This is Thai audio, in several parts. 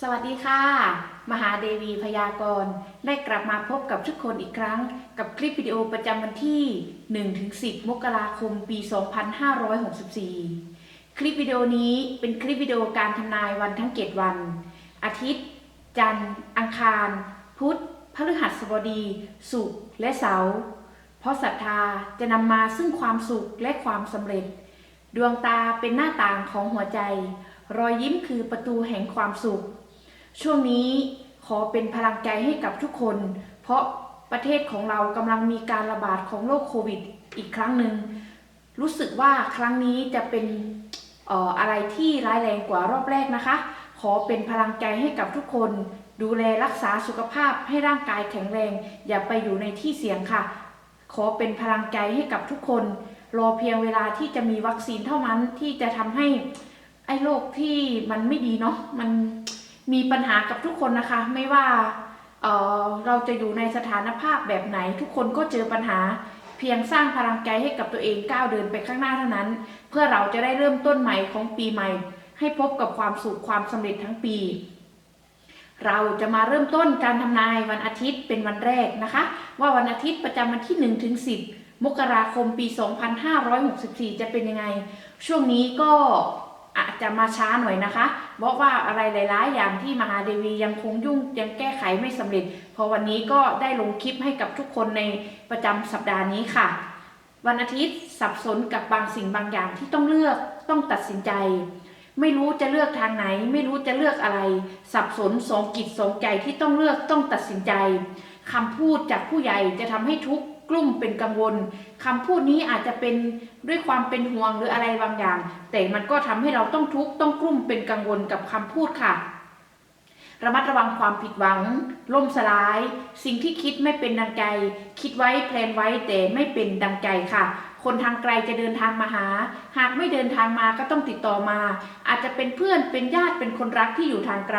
สวัสดีค่ะ มหาเดวีพยากรณ์ได้กลับมาพบกับทุกคนอีกครั้ง กับคลิปวิดีโอประจำวันที่ 1-10 มกราคม ปี 2564 คลิปวิดีโอนี้เป็นคลิปวิดีโอการทำนายวันทั้ง7วัน อาทิตย์ จันทร์ อังคาร พุธพฤหัสบดี ศุกร์และเสาร์ เพราะศรัทธาจะนำมาซึ่งความสุขและความสำเร็จ ดวงตาเป็นหน้าต่างของหัวใจ รอยยิ้มคือประตูแห่งความสุข ช่วงนี้ขอเป็นพลังใจให้กับทุกคน เพราะประเทศของเรากำลังมีการระบาดของโรคโควิดอีกครั้งหนึ่ง รู้สึกว่าครั้งนี้จะเป็นอออะไรที่ร้ายแรงกว่ารอบแรกนะคะ ขอเป็นพลังใจให้กับทุกคน ดูแลรักษาสุขภาพให้ร่างกายแข็งแรง อย่าไปอยู่ในที่เสี่ยงค่ะ ขอเป็นพลังใจให้กับทุกคน รอเพียงเวลาที่จะมีวัคซีนเท่านั้นที่จะทำให้ไอ้โรคที่มันไม่ดีเนาะมัน มีปัญหากับทุกคนนะคะ ไม่ว่าเออเราจะอยู่ในสถานภาพแบบไหน ทุกคนก็เจอปัญหา เพียงสร้างพลังใจให้กับตัวเองก้าวเดินไปข้างหน้าเท่านั้น เพื่อเราจะได้เริ่มต้นใหม่ของปีใหม่ ให้พบกับความสุขความสำเร็จทั้งปี เราจะมาเริ่มต้นการทำนายวันอาทิตย์เป็นวันแรกนะคะ ว่าวันอาทิตย์ประจำวันที่1ถึง10 มกราคมปี 2564 จะเป็นยังไง ช่วงนี้ก็ อาจจะมาช้าหน่อยนะคะ เพราะว่าอะไรหลายๆ อย่างที่มหาเดวียังคงยุ่งยังแก้ไขไม่สำเร็จ พอวันนี้ก็ได้ลงคลิปให้กับทุกคนในประจำสัปดาห์นี้ค่ะ วันอาทิตย์สับสนกับบางสิ่งบางอย่างที่ต้องเลือกต้องตัดสินใจ ไม่รู้จะเลือกทางไหน ไม่รู้จะเลือกอะไร สับสนสองกิจสองใจที่ต้องเลือกต้องตัดสินใจคำพูดจากผู้ใหญ่จะทำให้ทุกข์ กลุ่มเป็นกังวลคำพูดนี้อาจจะเป็นด้วยความเป็นห่วงหรืออะไรบางอย่าง แต่มันก็ทำให้เราต้องทุกข์ต้องกลุ่มเป็นกังวลกับคำพูดค่ะ ระมัดระวังความผิดหวัง ล่มสลาย สิ่งที่คิดไม่เป็นดังใจ คิดไว้แพลนไว้แต่ไม่เป็นดังใจค่ะ คนทางไกลจะเดินทางมาหา หากไม่เดินทางมาก็ต้องติดต่อมา อาจจะเป็นเพื่อนเป็นญาติเป็นคนรักที่อยู่ทางไกล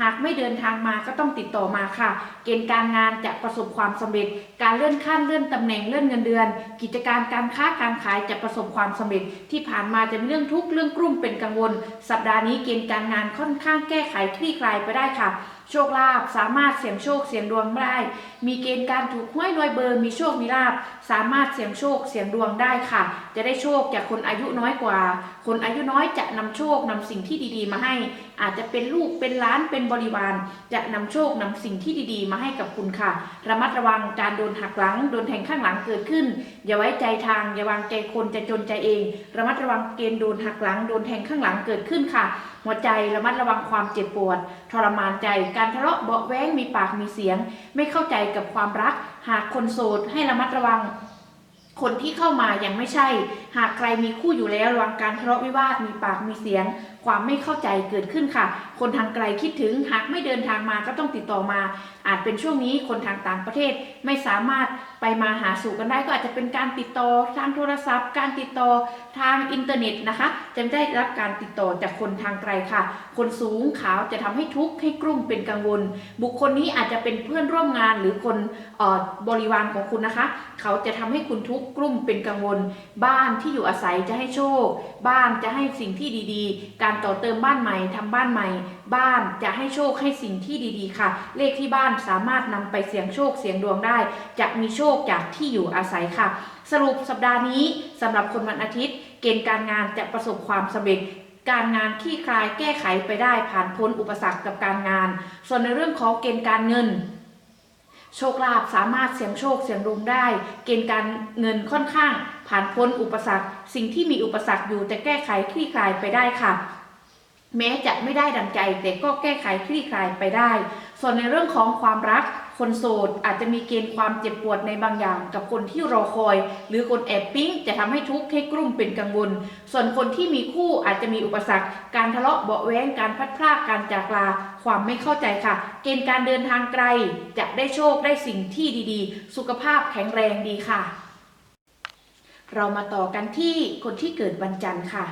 หากไม่เดินทางมาก็ต้องติดต่อมาค่ะ เกณฑ์การงานจะประสบความสำเร็จ การเลื่อนขั้นเลื่อนตำแหน่งเลื่อนเงินเดือน กิจการการค้าการขายจะประสบความสำเร็จ ที่ผ่านมาจะมีเรื่องทุกข์เรื่องกลุ่มเป็นกังวล สัปดาห์นี้เกณฑ์การงานค่อนข้างแก้ไขคลี่คลายไปได้ค่ะ โชคลาภสามารถเสี่ยงโชคเสี่ยงดวงได้ มีเกณฑ์การถูกห้วยรวยเบอร์มีโชคมีลาภสามารถเสี่ยงโชคเสี่ยงดวงได้ค่ะ จะได้โชคจากคนอายุน้อยกว่า คนอายุน้อยจะนำโชคนำสิ่งที่ดีๆ มาให้ อาจจะเป็นลูกเป็นล้านเป็นบริวาร จะนำโชคนำสิ่งที่ดีๆ มาให้กับคุณค่ะ ระมัดระวังการโดนหักหลัง โดนแทงข้างหลังเกิดขึ้น อย่าไว้ใจทาง อย่าวางใจคนจะจนใจเอง ระมัดระวังเกณฑ์โดนหักหลัง โดนแทงข้างหลังเกิดขึ้นค่ะ หัวใจระมัดระวังความเจ็บปวด ทรมานใจ การทะเลาะเบาแว้งมีปากมีเสียง ไม่เข้าใจกับความรัก หากคนโสดให้ระมัดระวังคนที่เข้ามายังไม่ใช่ หากใครมีคู่อยู่แล้วระวังการทะเลาะวิวาทมีปากมีเสียง ความไม่เข้าใจเกิดขึ้นค่ะ คนทางไกลคิดถึงหากไม่เดินทางมาก็ต้องติดต่อมา อาจเป็นช่วงนี้คนทางต่างประเทศไม่สามารถไปมาหาสู่กันได้ก็อาจจะเป็นการติดต่อทางโทรศัพท์ การติดต่อทางอินเทอร์เน็ตนะคะจะได้รับการติดต่อจากคนทางไกลค่ะ คนสูงขาวจะทำให้ทุกข์ให้กลุ่มเป็นกังวล บุคคลนี้อาจจะเป็นเพื่อนร่วมงานหรือคนเออบริวารของคุณนะคะ เขาจะทำให้คุณทุกข์กลุ่มเป็นกังวล บ้านที่อยู่อาศัยจะให้โชค บ้านจะให้สิ่งที่ดีๆ การต่อเติมบ้านใหม่ทำบ้านใหม่ บ้านจะให้โชคให้สิ่งที่ดีๆ ค่ะ เลขที่บ้านสามารถนำไปเสี่ยงโชคเสี่ยงดวงได้ จะมีโชคจากที่อยู่อาศัยค่ะ สรุปสัปดาห์นี้สำหรับคนวันอาทิตย์ เกณฑ์การงานจะประสบความสำเร็จการงานคลี่คลายแก้ไขไปได้ผ่านพ้นอุปสรรคกับการงาน ส่วนในเรื่องของเกณฑ์การเงิน โชคลาภสามารถเสี่ยงโชคเสี่ยงดวงได้ เกณฑ์การเงินค่อนข้าง ผ่านพ้นอุปสรรค สิ่งที่มีอุปสรรคอยู่จะแก้ไขคลี่คลายไปได้ค่ะ แม้จะไม่ได้ดังใจ แต่ก็แก้ไขคลี่คลายไปได้ ส่วนในเรื่องของความรัก คนโสดอาจจะมีเกณฑ์ความเจ็บปวดในบางอย่าง กับคนที่รอคอย หรือคนแอบปิ๊งจะทำให้ทุกข์ให้กลุ่มเป็นกังวล ส่วนคนที่มีคู่อาจจะมีอุปสรรค การทะเลาะเบาะแว้งการพัดพรากการจากลา ความไม่เข้าใจค่ะ เกณฑ์การเดินทางไกล จะได้โชคได้สิ่งที่ดีๆ สุขภาพแข็งแรงดีค่ะ เรามาต่อกันที่คนที่เกิดวันจันทร์ค่ะ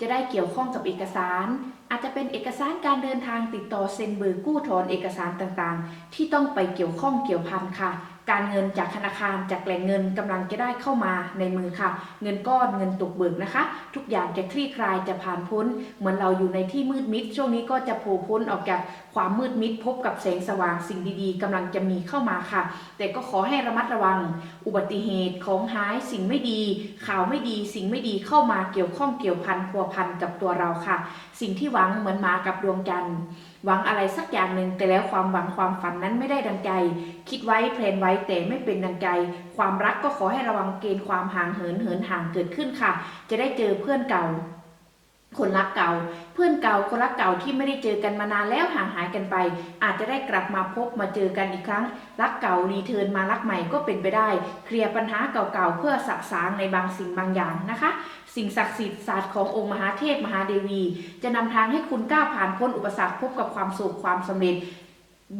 จะได้เกี่ยวข้องกับเอกสาร อาจจะเป็นเอกสารการเดินทางติดต่อเซ็นเบิกกู้ถอนเอกสารต่างๆ ที่ต้องไปเกี่ยวข้องเกี่ยวพันค่ะ การเงินจากธนาคารจากแหล่งเงินกำลังจะได้เข้ามาในมือค่ะ เงินก้อนเงินตกเบิกนะคะ ทุกอย่างจะคลี่คลายจะผ่านพ้น เหมือนเราอยู่ในที่มืดมิด ช่วงนี้ก็จะโผล่พ้นออกจากความมืดมิด พบกับแสงสว่างสิ่งดีๆกำลังจะมีเข้ามาค่ะ แต่ก็ขอให้ระมัดระวัง อุบัติเหตุของหายสิ่งไม่ดี ข่าวไม่ดี สิ่งไม่ดีเข้ามาเกี่ยวข้องเกี่ยวพันพัวพันกับตัวเราค่ะ สิ่งที่หวังเหมือนมากับดวงจันทร์ หวังอะไรสักอย่างหนึ่งแต่แล้วความหวังความฝันนั้นไม่ได้ดังใจ คิดไว้เพลนไว้แต่ไม่เป็นดังใจ ความรักก็ขอให้ระวังเกณฑ์ความห่างเหินเหินห่างเกิดขึ้นค่ะ จะได้เจอเพื่อนเก่า คนรักเก่า เพื่อนเก่าคนรักเก่าที่ไม่ได้เจอกันมานานแล้วห่างหายกันไป อาจจะได้กลับมาพบมาเจอกันอีกครั้ง รักเก่ารีเทิร์นมารักใหม่ก็เป็นไปได้ เคลียร์ปัญหาเก่าๆเพื่อสะสางในบางสิ่งบางอย่างนะคะ สิ่งศักดิ์สิทธิ์ศาสตร์ขององค์มหาเทพมหาเดวี จะนำทางให้คุณก้าวผ่านพ้นอุปสรรคพบกับความสุขความสำเร็จ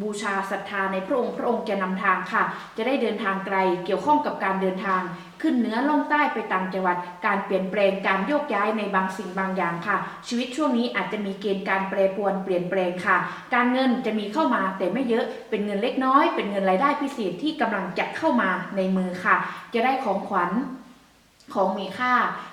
บูชาศรัทธาในพระองค์พระองค์จะนำทางค่ะ จะได้เดินทางไกลเกี่ยวข้องกับการเดินทาง ขึ้นเหนือลงใต้ไปต่างจังหวัด การเปลี่ยนแปลงการโยกย้ายในบางสิ่งบางอย่างค่ะ ชีวิตช่วงนี้อาจจะมีเกณฑ์การแปรปรวนเปลี่ยนแปลงค่ะ การเงินจะมีเข้ามาแต่ไม่เยอะเป็นเงินเล็กน้อย เป็นเงินรายได้พิเศษที่กำลังจะเข้ามาในมือค่ะ จะได้ของขวัญของมีค่า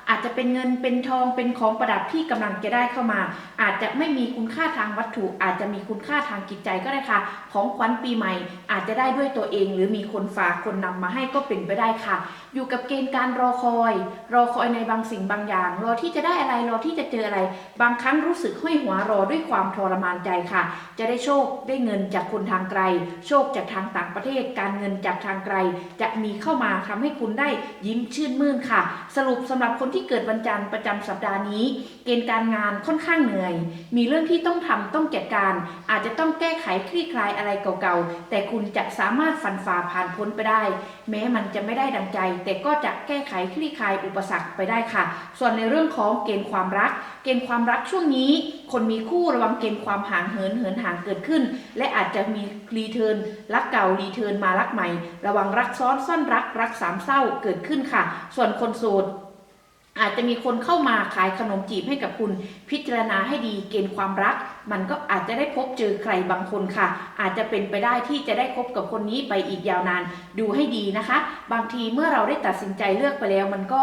อาจจะเป็นเงินเป็นทองเป็นของประดับที่กำลังจะได้เข้ามา อาจจะไม่มีคุณค่าทางวัตถุ อาจจะมีคุณค่าทางจิตใจก็ได้ค่ะ ของขวัญปีใหม่ อาจจะได้ด้วยตัวเอง หรือมีคนฝากคนนำมาให้ก็เป็นไปได้ค่ะ อยู่กับเกณฑ์การรอคอย รอคอยในบางสิ่งบางอย่าง รอที่จะได้อะไรรอที่จะเจออะไร บางครั้งรู้สึกห้อยหัวรอด้วยความทรมานใจค่ะ จะได้โชคได้เงินจากคนทางไกล โชคจากทางต่างประเทศ การเงินจากทางไกล จะมีเข้ามาทำให้คุณได้ยิ้มชื่นมื่นค่ะ สรุปสำหรับคนที่ที่เกิดวันจันทร์ประจำสัปดาห์นี้ เกณฑ์การงานค่อนข้างเหนื่อย มีเรื่องที่ต้องทำต้องจัดการ อาจจะต้องแก้ไขคลี่คลายอะไรเก่าๆ แต่คุณจะสามารถฟันฝ่าผ่านพ้นไปได้ แม้มันจะไม่ได้ดังใจ แต่ก็จะแก้ไขคลี่คลายอุปสรรคไปได้ค่ะ ส่วนในเรื่องของเกณฑ์ความรัก เกณฑ์ความรักช่วงนี้ คนมีคู่ระวังเกณฑ์ความห่างเหินเหินห่างเกิดขึ้น และอาจจะมีรีเทิร์นรักเก่ารีเทิร์นมารักใหม่ ระวังรักซ้อนซ่อนรักรักสามเศร้าเกิดขึ้นค่ะ ส่วนคนโสด อาจจะมีคนเข้ามาขายขนมจีบให้กับคุณพิจารณาให้ดีเกณฑ์ความรัก มันก็อาจจะได้พบเจอใครบางคนค่ะ อาจจะเป็นไปได้ที่จะได้คบกับคนนี้ไปอีกยาวนานดูให้ดีนะคะ บางทีเมื่อเราได้ตัดสินใจเลือกไปแล้ว มันก็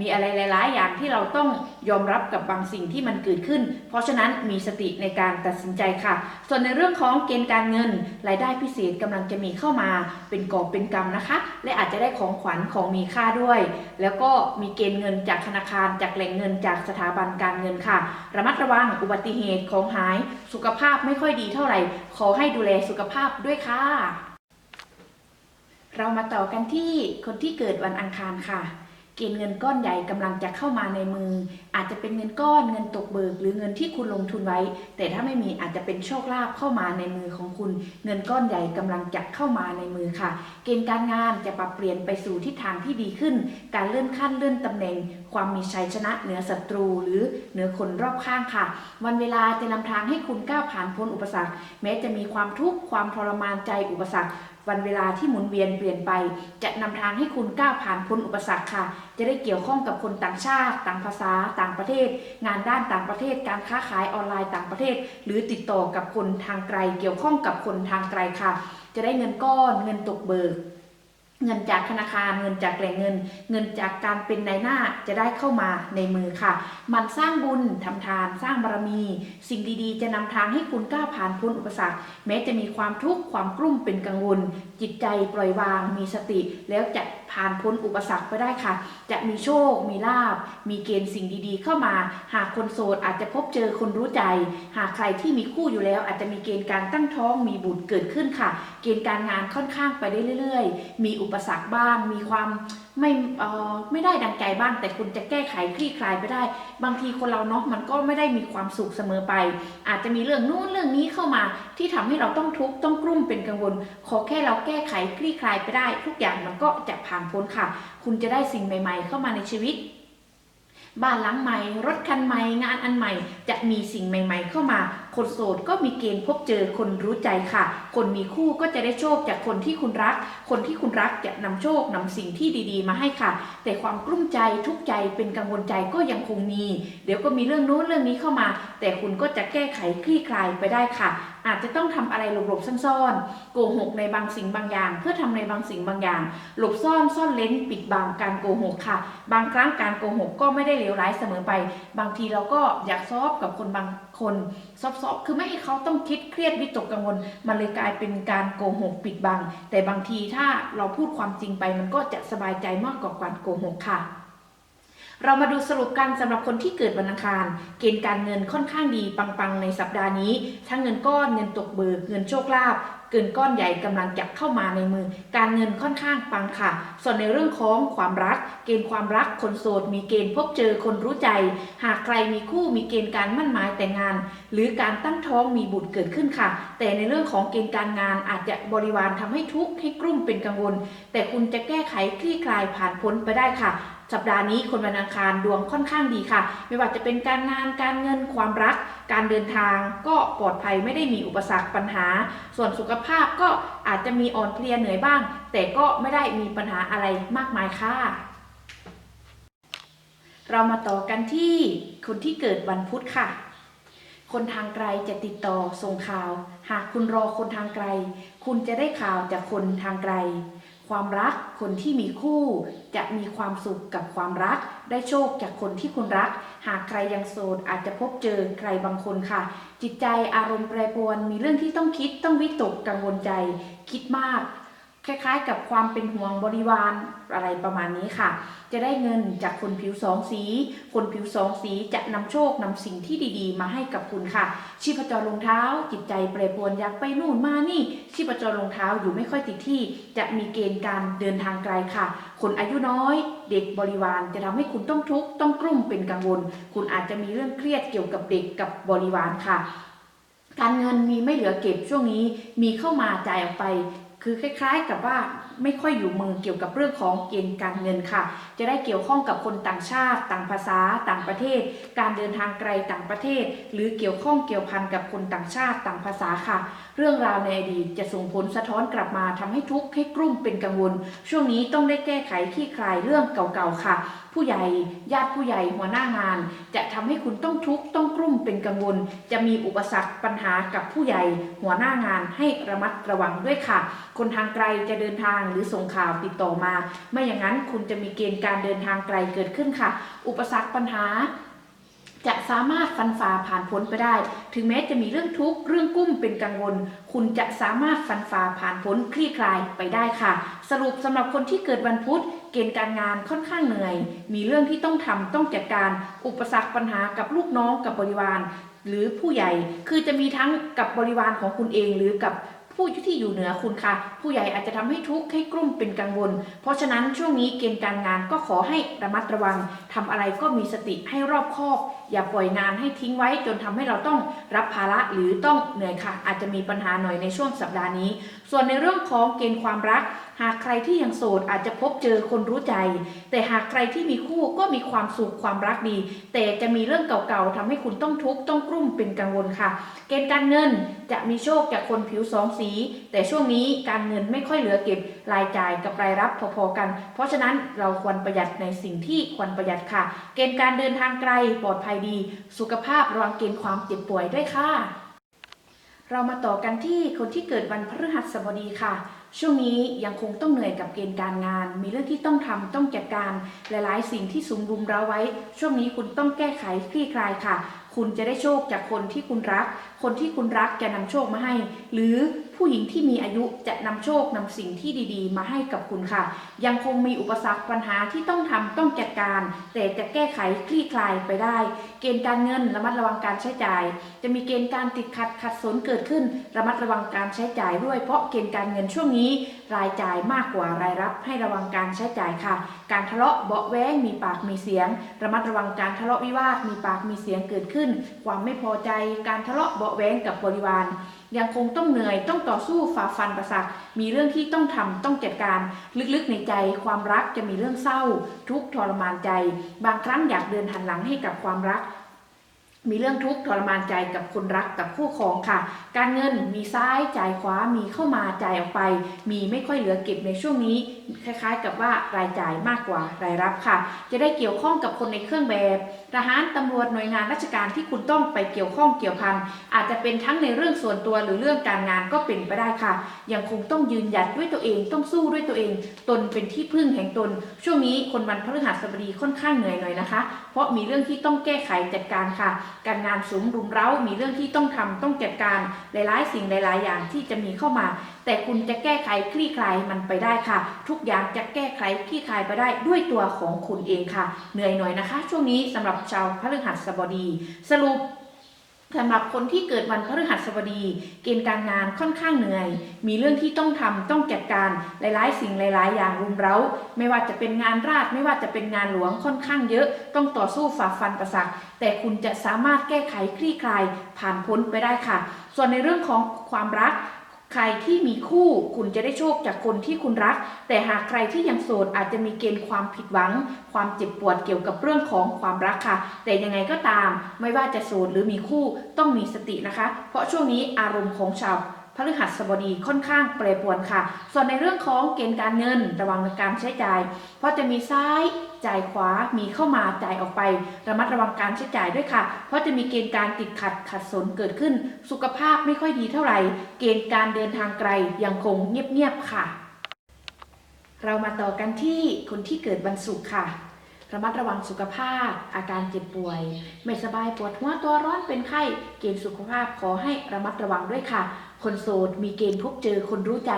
มีอะไรหลาย ๆ อย่างที่เราต้องยอมรับกับบางสิ่งที่มันเกิดขึ้น เพราะฉะนั้นมีสติในการตัดสินใจค่ะ ส่วนในเรื่องของเกณฑ์การเงิน รายได้พิเศษกำลังจะมีเข้ามาเป็นกอบเป็นกำนะคะ และอาจจะได้ของขวัญของมีค่าด้วย แล้วก็มีเกณฑ์เงินจากธนาคารจากแหล่งเงินจากสถาบันการเงินค่ะ ระมัดระวังอุบัติเหตุของหายสุขภาพไม่ค่อยดีเท่าไหร่ ขอให้ดูแลสุขภาพด้วยค่ะ เรามาต่อกันที่คนที่เกิดวันอังคารค่ะ เกณฑ์เงินก้อนใหญ่กำลังจะเข้ามาในมือ อาจจะเป็นเงินก้อนเงินตกเบิก หรือเงินที่คุณลงทุนไว้ แต่ถ้าไม่มีอาจจะเป็นโชคลาภเข้ามาในมือของคุณ เงินก้อนใหญ่กำลังจะเข้ามาในมือค่ะ เกณฑ์การงานจะปรับเปลี่ยนไปสู่ทิศทางที่ดีขึ้น การเลื่อนขั้นเลื่อนตำแหน่ง ความมีชัยชนะเหนือศัตรู หรือเหนือคนรอบข้างค่ะ วันเวลาจะนำทางให้คุณก้าวผ่านพ้นอุปสรรค แม้จะมีความทุกข์ความทรมานใจอุปสรรค วันเวลาที่หมุนเวียนเปลี่ยนไป จะนำทางให้คุณก้าวผ่านพ้นอุปสรรคค่ะ จะได้เกี่ยวข้องกับคนต่างชาติ ต่างภาษา ต่างประเทศ งานด้านต่างประเทศ การค้าขายออนไลน์ต่างประเทศ หรือติดต่อกับคนทางไกล เกี่ยวข้องกับคนทางไกลค่ะ จะได้เงินก้อนเงินตกเบิก เงินจากธนาคารเงินจากแหล่งเงิน เงินจากการเป็นนายหน้าจะได้เข้ามาในมือค่ะ มันสร้างบุญทำทานสร้างบารมี สิ่งดีๆ จะนำทางให้คุณก้าวผ่านพ้นอุปสรรค แม้จะมีความทุกข์ความกลุ้มเป็นกังวล จิตใจปล่อยวางมีสติ แล้วจะผ่านพ้นอุปสรรคไปได้ค่ะ จะมีโชค มีลาบ มีเกณฑ์สิ่งดีๆ เข้ามา หากคนโสดอาจจะพบเจอคนรู้ใจ หากใครที่มีคู่อยู่แล้ว อาจจะมีเกณฑ์การตั้งท้องมีบุตรเกิดขึ้นค่ะ เกณฑ์การงานค่อนข้างไปได้เรื่อย ๆ มีอุปปสรรคบ้าง มีความไม่เอ่อไม่ได้ดังใจบ้าง แต่คุณจะแก้ไขคลี่คลายไปได้ บางทีคนเราเนาะมันก็ไม่ได้มีความสุขเสมอไป อาจจะมีเรื่องนู้นเรื่องนี้เข้ามาที่ทำให้เราต้องทุกข์ต้องกลุ้มเป็นกังวล ขอแค่เราแก้ไขคลี่คลายไปได้ ทุกอย่างมันก็จะผ่านพ้นค่ะ คุณจะได้สิ่งใหม่ ๆ เข้ามาในชีวิต บ้านหลังใหม่ รถคันใหม่ งานอันใหม่ จะมีสิ่งใหม่ ๆ เข้ามา คนโสดก็มีเกณฑ์พบเจอคนรู้ใจค่ะ คนมีคู่ก็จะได้โชคจากคนที่คุณรัก คนที่คุณรักจะนำโชคนำสิ่งที่ดีๆ มาให้ค่ะ แต่ความกลุ้มใจทุกใจเป็นกังวลใจก็ยังคงมี เดี๋ยวก็มีเรื่องโน้นเรื่องนี้เข้ามา แต่คุณก็จะแก้ไขคลี่คลายไปได้ค่ะ อาจจะต้องทำอะไรหลบๆซ่อนๆโกหกในบางสิ่งบางอย่าง เพื่อทำในบางสิ่งบางอย่าง หลบซ่อนซ่อนเล้นปิดบังการโกหกค่ะ บางครั้งการโกหกก็ไม่ได้เลวร้ายเสมอไป บางทีเราก็อยากซอบกับคนบางคนซอบๆคือไม่ให้เขาต้องคิดเครียดวิตกกังวล มันเลยกลายเป็นการโกหกปิดบัง แต่บางทีถ้าเราพูดความจริงไปมันก็จะสบายใจมากกว่าการโกหกค่ะ เรามาดูสรุปกันสำหรับคนที่เกิดวันอังคาร เกณฑ์การเงินค่อนข้างดีปังๆ ในสัปดาห์นี้ ทั้งเงินก้อนเงินตกเบิกเงินโชคลาภเกินก้อนใหญ่กำลังจะเข้ามาในมือ การเงินค่อนข้างปังค่ะ ส่วนในเรื่องของความรัก เกณฑ์ความรักคนโสดมีเกณฑ์พบเจอคนรู้ใจ หากใครมีคู่มีเกณฑ์การมั่นหมายแต่งงาน หรือการตั้งท้องมีบุตรเกิดขึ้นค่ะ แต่ในเรื่องของเกณฑ์การงานอาจจะบริวารทำให้ทุกข์ให้กลุ้มเป็นกังวล แต่คุณจะแก้ไขคลี่คลายผ่านพ้นไปได้ค่ะ สัปดาห์นี้คนวันอังคารดวงค่อนข้างดีค่ะ ไม่ว่าจะเป็นการงานการเงินความรัก การเดินทางก็ปลอดภัยไม่ได้มีอุปสรรคปัญหา ส่วนสุขภาพก็อาจจะมีอ่อนเพลียเหนื่อยบ้าง แต่ก็ไม่ได้มีปัญหาอะไรมากมายค่ะ เรามาต่อกันที่คนที่เกิดวันพุธค่ะคนทางไกลจะติดต่อส่งข่าว หากคุณรอคนทางไกล คุณจะได้ข่าวจากคนทางไกล ความรักคนที่มีคู่ จะมีความสุขกับความรัก ได้โชคจากคนที่คุณรัก หากใครยังโสดอาจจะพบเจอใครบางคนค่ะ จิตใจอารมณ์แปรปรวนมีเรื่องที่ต้องคิดต้องวิตกกังวลใจ คิดมาก คล้ายๆ กับความเป็นห่วงบริวารอะไรประมาณนี้ค่ะ จะได้เงินจากคนผิวสองสี คนผิวสองสีจะนำโชคนำสิ่งที่ดีๆ มาให้กับคุณค่ะ ชีพจรรองเท้า จิตใจแปรปรวนอยากไปนู่นมานี่ ชีพจรรองเท้าอยู่ไม่ค่อยติดที่ จะมีเกณฑ์การเดินทางไกลค่ะ คนอายุน้อย เด็กบริวารจะทำให้คุณต้องทุกข์ต้องกลุ้มเป็นกังวล คุณอาจจะมีเรื่องเครียดเกี่ยวกับเด็กกับบริวารค่ะการเงินมีไม่เหลือเก็บช่วงนี้มีเข้ามาจ่ายออกไป คือคล้ายๆกับว่า ไม่ค่อยอยู่มือเกี่ยวกับเรื่องของเกณฑ์การเงินค่ะ จะได้เกี่ยวข้องกับคนต่างชาติ ต่างภาษา ต่างประเทศ การเดินทางไกลต่างประเทศ หรือเกี่ยวข้องเกี่ยวพันกับคนต่างชาติต่างภาษาค่ะ เรื่องราวในอดีตจะส่งผลสะท้อนกลับมาทำให้ทุกข์ให้กลุ้มเป็นกังวล ช่วงนี้ต้องได้แก้ไขคลี่คลายเรื่องเก่าๆค่ะ ผู้ใหญ่ญาติผู้ใหญ่หัวหน้างาน จะทำให้คุณต้องทุกข์ต้องกลุ้มเป็นกังวล จะมีอุปสรรคปัญหากับผู้ใหญ่หัวหน้างานให้ระมัดระวังด้วยค่ะ คนทางไกลจะเดินทางหรือส่งข่าวติดต่อมา ไม่อย่างนั้นคุณจะมีเกณฑ์การเดินทางไกลเกิดขึ้นค่ะ อุปสรรคปัญหาจะสามารถฟันฝ่าผ่านพ้นไปได้ ถึงแม้จะมีเรื่องทุกข์เรื่องกุ้มเป็นกังวล คุณจะสามารถฟันฝ่าผ่านพ้นคลี่คลายไปได้ค่ะ สรุปสำหรับคนที่เกิดวันพุธ เกณฑ์การงานค่อนข้างเหนื่อย มีเรื่องที่ต้องทำต้องจัดการ อุปสรรคปัญหากับลูกน้องกับบริวาร หรือผู้ใหญ่ คือจะมีทั้งกับบริวารของคุณเองหรือกับ ผู้ที่อยู่เหนือคุณค่ะ ผู้ใหญ่อาจจะทำให้ทุกข์ให้กลุ้มเป็นกังวล เพราะฉะนั้นช่วงนี้เกณฑ์การงานก็ขอให้ระมัดระวังทำอะไรก็มีสติให้รอบคอบ อย่าปล่อยงานให้ทิ้งไว้จนทำให้เราต้องรับภาระหรือต้องเหนื่อยค่ะ อาจจะมีปัญหาหน่อยในช่วงสัปดาห์นี้ ส่วนในเรื่องของเกณฑ์ความรักหากใครที่ยังโสดอาจจะพบเจอคนรู้ใจ แต่หากใครที่มีคู่ก็มีความสุขความรักดี แต่จะมีเรื่องเก่าๆทำให้คุณต้องทุกข์ต้องกลุ้มเป็นกังวลค่ะ เกณฑ์การเงินจะมีโชคจากคนผิวสองสี แต่ช่วงนี้การเงินไม่ค่อยเหลือเก็บรายจ่ายกับรายรับพอๆกัน เพราะฉะนั้นเราควรประหยัดในสิ่งที่ควรประหยัดค่ะ เกณฑ์การเดินทางไกลปลอดภัยดี สุขภาพระวังเกณฑ์ความเจ็บป่วยด้วยค่ะ เรามาต่อกันที่คนที่เกิดวันพฤหัสบดีค่ะ ช่วงนี้ยังคงต้องเหนื่อยกับเกณฑ์การงาน มีเรื่องที่ต้องทำต้องจัดการหลายๆ สิ่งที่สุมรุมเราไว้ ช่วงนี้คุณต้องแก้ไขคลี่คลายค่ะ คุณจะได้โชคจากคนที่คุณรัก คนที่คุณรักจะนำโชคมาให้ หรือผู้หญิงที่มีอายุจะนำโชคนำสิ่งที่ดีๆ มาให้กับคุณค่ะ ยังคงมีอุปสรรคปัญหาที่ต้องทำต้องจัดการ แต่จะแก้ไขคลี่คลายไปได้ เกณฑ์การเงินระมัดระวังการใช้จ่าย จะมีเกณฑ์การติดขัดขัดสนเกิดขึ้น ระมัดระวังการใช้จ่ายด้วยเพราะเกณฑ์การเงินช่วงนี้ รายจ่ายมากกว่ารายรับ ให้ระวังการใช้จ่ายค่ะ การทะเลาะเบาะแว้งมีปากมีเสียง ระมัดระวังการทะเลาะวิวาทมีปากมีเสียงเกิดขึ้น ความไม่พอใจการทะเลาะเบาแว้งกับบริวาร ยังคงต้องเหนื่อยต้องต่อสู้ฝ่าฟันประสาทมีเรื่องที่ต้องทำต้องจัดการ ลึกๆในใจความรักจะมีเรื่องเศร้า ทุกทรมานใจ บางครั้งอยากเดินหันหลังให้กับความรัก มีเรื่องทุกข์ทรมานใจกับคนรักกับคู่ครองค่ะ การเงินมีซ้ายจ่ายขวามีเข้ามาจ่ายออกไป มีไม่ค่อยเหลือเก็บในช่วงนี้ คล้ายๆ กับว่ารายจ่ายมากกว่ารายรับค่ะ จะได้เกี่ยวข้องกับคนในเครื่องแบบทหารตำรวจหน่วยงานราชการที่คุณต้องไปเกี่ยวข้องเกี่ยวพันอาจจะเป็นทั้งในเรื่องส่วนตัวหรือเรื่องการงานก็เป็นไปได้ค่ะ ยังคงต้องยืนหยัดด้วยตัวเองต้องสู้ด้วยตัวเอง ตนเป็นที่พึ่งแห่งตน ช่วงนี้คนวันพฤหัสบดีค่อนข้างเหนื่อยหน่อยนะคะ เพราะมีเรื่องที่ต้องแก้ไขจัดการค่ะการงานสูงรุมเร้า มีเรื่องที่ต้องทำต้องจัดการหลายๆ สิ่งหลาย ๆ อย่างที่จะมีเข้ามา แต่คุณจะแก้ไขคลี่คลายมันไปได้ค่ะ ทุกอย่างจะแก้ไขคลี่คลายไปได้ด้วยตัวของคุณเองค่ะ เหนื่อยหน่อยนะคะ ช่วงนี้สำหรับชาวพฤหัสบดี สรุป สำหรับคนที่เกิดวันพฤหัสบดี เกณฑ์การงานค่อนข้างเหนื่อย มีเรื่องที่ต้องทำต้องจัดการหลายๆ สิ่งหลาย ๆ อย่างรุมเร้า ไม่ว่าจะเป็นงานราชไม่ว่าจะเป็นงานหลวงค่อนข้างเยอะ ต้องต่อสู้ฝ่าฟันประสักแต่คุณจะสามารถแก้ไขคลี่คลายผ่านพ้นไปได้ค่ะ ส่วนในเรื่องของความรัก ใครที่มีคู่คุณจะได้โชคจากคนที่คุณรัก แต่หากใครที่ยังโสดอาจจะมีเกณฑ์ความผิดหวัง ความเจ็บปวดเกี่ยวกับเรื่องของความรักค่ะ แต่ยังไงก็ตาม ไม่ว่าจะโสดหรือมีคู่ต้องมีสตินะคะ เพราะช่วงนี้อารมณ์ของชาวพฤหัสบดีค่อนข้างแปรปรวนค่ะ ส่วนในเรื่องของเกณฑ์การเงินระวังการใช้จ่าย เพราะจะมีซ้าย จ่ายขวามีเข้ามาจ่ายออกไป ระมัดระวังการใช้จ่ายด้วยค่ะ เพราะจะมีเกณฑ์การติดขัดขัดสนเกิดขึ้น สุขภาพไม่ค่อยดีเท่าไหร่ เกณฑ์การเดินทางไกลยังคงเงียบๆค่ะ เรามาต่อกันที่คนที่เกิดวันศุกร์ค่ะระมัดระวังสุขภาพ อาการเจ็บป่วย ไม่สบายปวดหัวตัวร้อนเป็นไข้ เกณฑ์สุขภาพขอให้ระมัดระวังด้วยค่ะ คนโสดมีเกณฑ์พบเจอคนรู้ใจ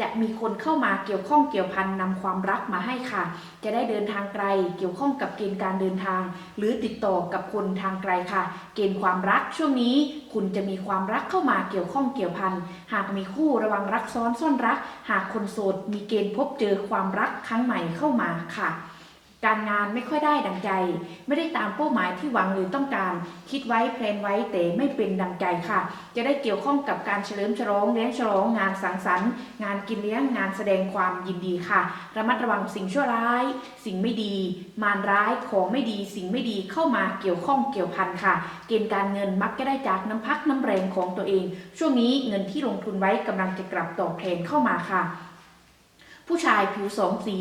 จะมีคนเข้ามาเกี่ยวข้องเกี่ยวพันนำความรักมาให้ค่ะ จะได้เดินทางไกล เกี่ยวข้องกับเกณฑ์การเดินทาง หรือติดต่อกับคนทางไกลค่ะ เกณฑ์ความรักช่วงนี้ คุณจะมีความรักเข้ามาเกี่ยวข้องเกี่ยวพันหากมีคู่ระวังรักซ้อนซ่อนรัก หากคนโสดมีเกณฑ์พบเจอความรักครั้งใหม่เข้ามาค่ะ การงานไม่ค่อยได้ดังใจ ไม่ได้ตามเป้าหมายที่หวังหรือต้องการ คิดไว้แพลนไว้แต่ไม่เป็นดังใจค่ะ จะได้เกี่ยวข้องกับการเฉลิมฉลองเลี้ยงฉลองงานสังสรรค์ งานกินเลี้ยงงานแสดงความยินดีค่ะ ระมัดระวังสิ่งชั่วร้าย สิ่งไม่ดี มารร้ายของไม่ดี สิ่งไม่ดีเข้ามาเกี่ยวข้องเกี่ยวพันค่ะ เกณฑ์การเงินมักจะได้จากน้ำพักน้ำแรงของตัวเอง ช่วงนี้เงินที่ลงทุนไว้กำลังจะกลับตอบแทนเข้ามาค่ะ ผู้ชายผิวสองสี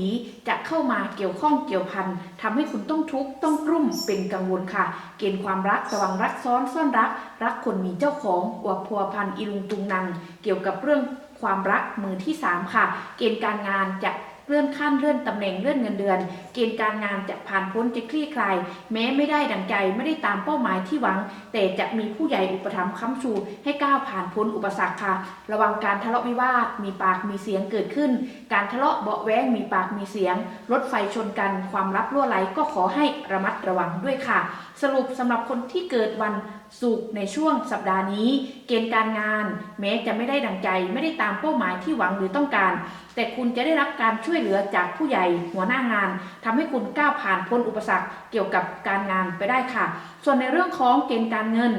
จะเข้ามาเกี่ยวข้องเกี่ยวพันทำให้คุณต้องทุกข์ต้องกลุ่มเป็นกังวลค่ะ เกณฑ์ความรักระวังรักซ้อนซ่อนรัก รักคนมีเจ้าของอวบพัวพันอิลุงตุงนัง เกี่ยวกับเรื่องความรักมือที่สามค่ะ เกณฑ์การงานจะ เลื่อนขั้นเลื่อนตำแหน่งเลื่อนเงินเดือน เกณฑ์การงานจะผ่านพ้นจะคลี่คลาย แม้ไม่ได้ดังใจไม่ได้ตามเป้าหมายที่หวัง แต่จะมีผู้ใหญ่อุปถัมภ์ค้ำชูให้ก้าวผ่านพ้นอุปสรรคค่ะ ระวังการทะเลาะวิวาท มีปากมีเสียงเกิดขึ้น การทะเลาะเบาะแว้งมีปากมีเสียง รถไฟชนกันความลับรั่วไหลก็ขอให้ระมัดระวังด้วยค่ะ สรุปสำหรับคนที่เกิดวันศุกร์ในช่วงสัปดาห์นี้ เกณฑ์การงาน แม้จะไม่ได้ดังใจ ไม่ได้ตามเป้าหมายที่หวังหรือต้องการแต่คุณจะได้รับการช่วยเหลือจากผู้ใหญ่หัวหน้างานทำให้คุณก้าวผ่านพ้นอุปสรรคเกี่ยวกับการงานไปได้ค่ะ ส่วนในเรื่องของเกณฑ์การเงิน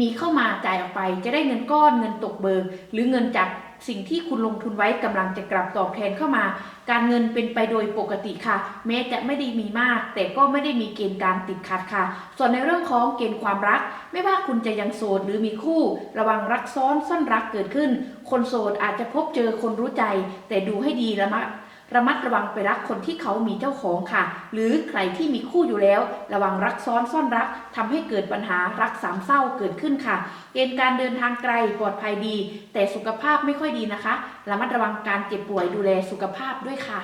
มีเข้ามาจ่ายออกไป จะได้เงินก้อนเงินตกเบิกหรือเงินจาก สิ่งที่คุณลงทุนไว้กำลังจะกลับตอบแทนเข้ามา การเงินเป็นไปโดยปกติค่ะ แม้จะไม่ได้มีมาก แต่ก็ไม่ได้มีเกณฑ์การติดขัดค่ะ ส่วนในเรื่องของเกณฑ์ความรัก ไม่ว่าคุณจะยังโสดหรือมีคู่ ระวังรักซ้อนซ่อนรักเกิดขึ้น คนโสดอาจจะพบเจอคนรู้ใจ แต่ดูให้ดีละมัด ระมัดระวังไปรักคนที่เขามีเจ้าของค่ะ หรือใครที่มีคู่อยู่แล้ว ระวังรักซ้อนซ่อนรักทำให้เกิดปัญหารักสามเศร้าเกิดขึ้นค่ะ เกณฑ์การเดินทางไกลปลอดภัยดี แต่สุขภาพไม่ค่อยดีนะคะ ระมัดระวังการเจ็บป่วยดูแลสุขภาพด้วยค่ะ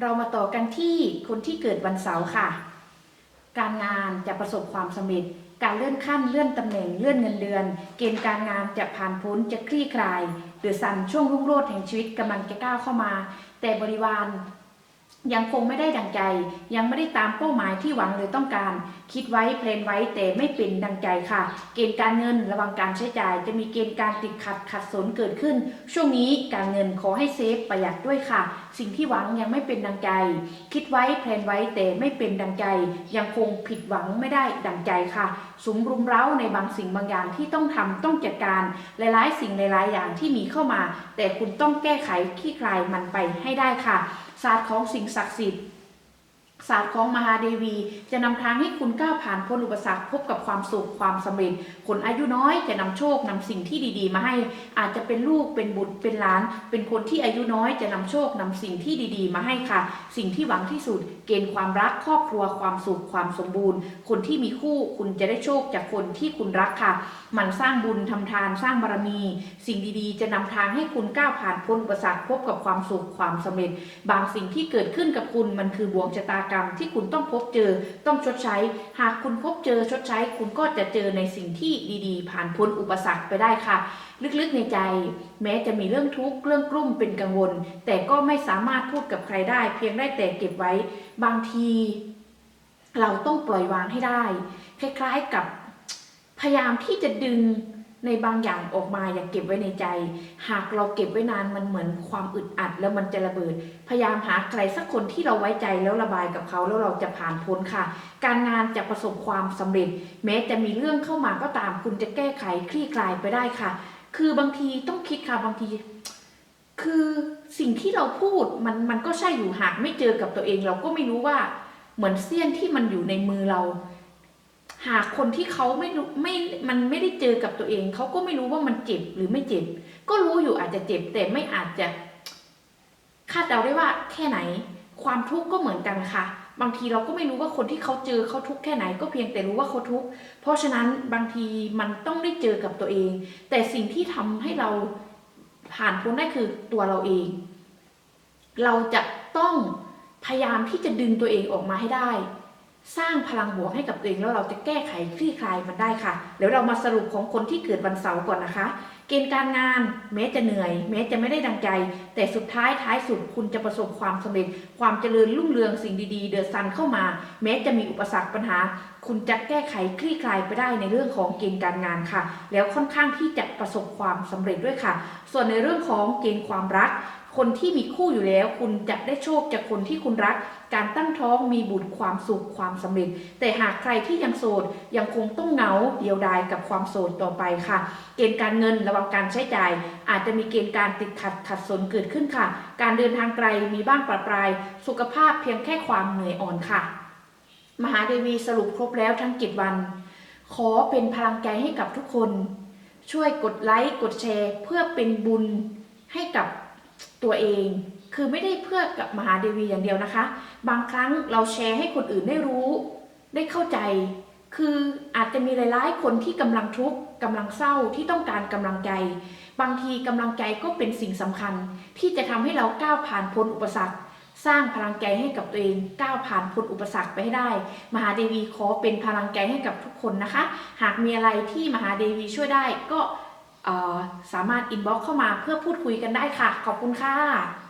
เรามาต่อกันที่คนที่เกิดวันเสาร์ค่ะ การงานจะประสบความสำเร็จ การเลื่อนขั้นเลื่อนตำแหน่งเลื่อนเงินเดือน เกณฑ์การงานจะผ่านพ้นจะคลี่คลาย หรือสันช่วงรุ่งโรจน์แห่งชีวิตกำลังจะก้าวเข้ามา แต่บริวาร ยังคงไม่ได้ดังใจ ยังไม่ได้ตามเป้าหมายที่หวังหรือต้องการ คิดไว้เพลนไว้แต่ไม่เป็นดังใจค่ะ เกณฑ์การเงินระวังการใช้จ่าย จะมีเกณฑ์การติดขัดขัดสนเกิดขึ้น ช่วงนี้การเงินขอให้เซฟประหยัดด้วยค่ะ สิ่งที่หวังยังไม่เป็นดังใจ คิดไว้แพลนไว้แต่ไม่เป็นดังใจ ยังคงผิดหวังไม่ได้ดังใจค่ะสุมรุมเร้าในบางสิ่งบางอย่างที่ต้องทำต้องจัดการหลายๆ สิ่งหลายๆอย่างที่มีเข้ามา แต่คุณต้องแก้ไขคลี่คลายมันไปให้ได้ค่ะ ศาสตร์ของสิ่งศักดิ์สิทธิ์ ศาสตร์ของมหาเดวี จะนำทางให้คุณก้าวผ่านพ้นอุปสรรคพบกับความสุขความสำเร็จ คนอายุน้อยจะนำโชคนำสิ่งที่ดีๆ มาให้ อาจจะเป็นลูกเป็นบุตรเป็นหลาน เป็นคนที่อายุน้อยจะนำโชคนำสิ่งที่ดีๆ มาให้ค่ะ สิ่งที่หวังที่สุด เกณฑ์ความรักครอบครัวความสุขความสมบูรณ์ คนที่มีคู่คุณจะได้โชคจากคนที่คุณรักค่ะ มันสร้างบุญทำทานสร้างบารมี สิ่งดีๆ จะนำทางให้คุณก้าวผ่านพ้นอุปสรรคพบกับความสุขความสำเร็จ บางสิ่งที่เกิดขึ้นกับคุณมันคือบวงชะตากรรมที่คุณต้องพบเจอต้องชดใช้ หากคุณพบเจอชดใช้ คุณก็จะเจอในสิ่งที่ดีๆ ผ่านพ้นอุปสรรคไปได้ค่ะ ลึกๆในใจ แม้จะมีเรื่องทุกข์เรื่องกลุ้มเป็นกังวล แต่ก็ไม่สามารถพูดกับใครได้ เพียงได้แต่เก็บไว้ บางที เราต้องปล่อยวางให้ได้ คล้ายๆกับพยายามที่จะดึง ในบางอย่างออกมาอย่าเก็บไว้ในใจ หากเราเก็บไว้นานมันเหมือนความอึดอัดแล้วมันจะระเบิด พยายามหาใครสักคนที่เราไว้ใจแล้วระบายกับเขาแล้วเราจะผ่านพ้นค่ะ การงานจะประสบความสำเร็จ แม้จะมีเรื่องเข้ามาก็ตามคุณจะแก้ไขคลี่คลายไปได้ค่ะ คือบางทีต้องคิดค่ะบางที คือสิ่งที่เราพูดมันมันก็ใช่อยู่หากไม่เจอกับตัวเอง เราก็ไม่รู้ว่าเหมือนเสี้ยนที่มันอยู่ในมือเรา หากคนที่เขาไม่รู้ไม่มันไม่ได้เจอกับตัวเอง เขาก็ไม่รู้ว่ามันเจ็บหรือไม่เจ็บ ก็รู้อยู่อาจจะเจ็บแต่ไม่อาจจะคาดเดาได้ว่าแค่ไหน ความทุกข์ก็เหมือนกันค่ะ บางทีเราก็ไม่รู้ว่าคนที่เขาเจอเขาทุกข์แค่ไหน ก็เพียงแต่รู้ว่าเขาทุกข์เพราะฉะนั้นบางทีมันต้องได้เจอกับตัวเอง แต่สิ่งที่ทำให้เราผ่านพ้นได้คือตัวเราเอง เราจะต้องพยายามที่จะดึงตัวเองออกมาให้ได้ สร้างพลังบวกให้กับตัวเองแล้วเราจะแก้ไขคลี่คลายมันได้ค่ะเดี๋ยวเรามาสรุปของคนที่เกิดวันเสาร์ก่อนนะคะ เกณฑ์การงานแม้จะเหนื่อย แม้จะไม่ได้ดังใจ แต่สุดท้ายท้ายสุดคุณจะประสบความสำเร็จ ความเจริญรุ่งเรืองสิ่งดีๆ เดือดซันเข้ามา แม้จะมีอุปสรรคปัญหา คุณจะแก้ไขคลี่คลายไปได้ในเรื่องของเกณฑ์การงานค่ะ แล้วค่อนข้างที่จะประสบความสำเร็จด้วยค่ะ ส่วนในเรื่องของเกณฑ์ความรัก คนที่มีคู่อยู่แล้ว คุณจะได้โชคจากคนที่คุณรัก การตั้งท้องมีบุตรความสุขความสำเร็จ แต่หากใครที่ยังโสดยังคงต้องเหงาเดียวดายกับความโสดต่อไปค่ะ เกณฑ์การเงินระวังการใช้จ่าย อาจจะมีเกณฑ์การติดขัดขัดสนเกิดขึ้นค่ะ การเดินทางไกลมีบ้างประปราย สุขภาพเพียงแค่ความเหนื่อยอ่อนค่ะ มหาเดวีสรุปครบแล้วทั้งเจ็ดวัน ขอเป็นพลังใจให้กับทุกคน ช่วยกดไลค์กดแชร์ เพื่อเป็นบุญให้กับ ตัวเอง คือไม่ได้เพื่อกับมหาเดวีอย่างเดียวนะคะ บางครั้งเราแชร์ให้คนอื่นได้รู้ ได้เข้าใจ คืออาจจะมีหลายๆ คนที่กำลังทุกข์กำลังเศร้าที่ต้องการกำลังใจ บางทีกำลังใจก็เป็นสิ่งสำคัญ ที่จะทำให้เราก้าวผ่านพ้นอุปสรรค สร้างพลังใจให้กับตัวเองก้าวผ่านพ้นอุปสรรคไปให้ได้ มหาเดวีขอเป็นพลังใจให้กับทุกคนนะคะ หากมีอะไรที่มหาเดวีช่วยได้ก็ สามารถอินบ็อกเข้ามาเพื่อพูดคุยกันได้ค่ะ ขอบคุณค่ะ